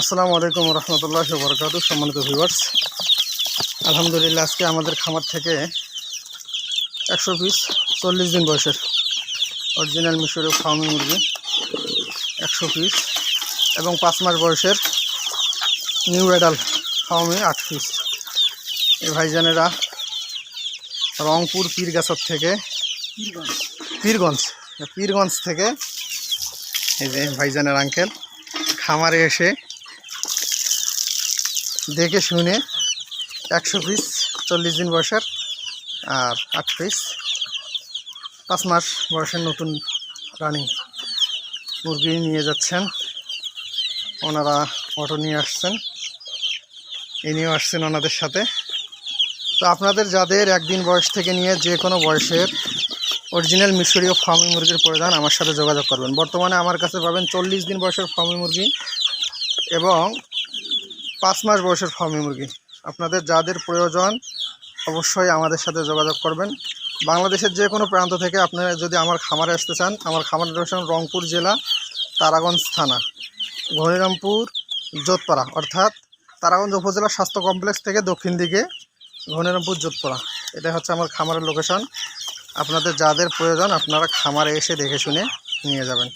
আসসালামু আলাইকুম রহমতুল্লাহ বরকাত সম্মানিত ভিউয়ার্স আলহামদুলিল্লাহ, আজকে আমাদের খামার থেকে একশো পিস চল্লিশ দিন বয়সের অরিজিনাল মিশরের ফার্মি মুরগি একশো পিস এবং পাঁচ মাস বয়সের নিউ এডাল ফার্মি আট পিস। এই ভাইজানেরা রংপুর পীরগাছর থেকে পীরগঞ্জ পীরগঞ্জ থেকে এই যে ভাইজানের আঙ্কেল খামারে এসে দেখে শুনে একশো পিস চল্লিশ দিন বয়সের, আর আট পিস পাঁচ মাস বয়সের নতুন রানিং মুরগি নিয়ে যাচ্ছেন। ওনারা অটো নিয়ে আসছেন। এ নিয়েও আসছেন ওনাদের সাথে। তো আপনাদের যাদের একদিন বয়স থেকে নিয়ে যে কোনো বয়সের অরিজিনাল মিশরীয় ফার্মি মুরগির প্রয়োজন, আমার সাথে যোগাযোগ করবেন। বর্তমানে আমার কাছে পাবেন চল্লিশ দিন বয়সের ফার্মি মুরগি এবং পাঁচ মাস বয়সের ফার্মি মুরগি। আপনাদের যাদের প্রয়োজন, অবশ্যই আমাদের সাথে যোগাযোগ করবেন। বাংলাদেশের যে কোনো প্রান্ত থেকে আপনারা যদি আমার খামারে আসতে চান, আমার খামার লোকেশন রংপুর জেলা, তারাগঞ্জ থানা। ঘনিরামপুর যোধপাড়া অর্থাৎ তারাগঞ্জ উপজেলা স্বাস্থ্য কমপ্লেক্স থেকে দক্ষিণ দিকে ঘনিরামপুর যোধপাড়া এটা হচ্ছে আমার খামারের লোকেশন। আপনাদের যাদের প্রয়োজন, আপনারা খামারে এসে দেখে শুনে নিয়ে যাবেন।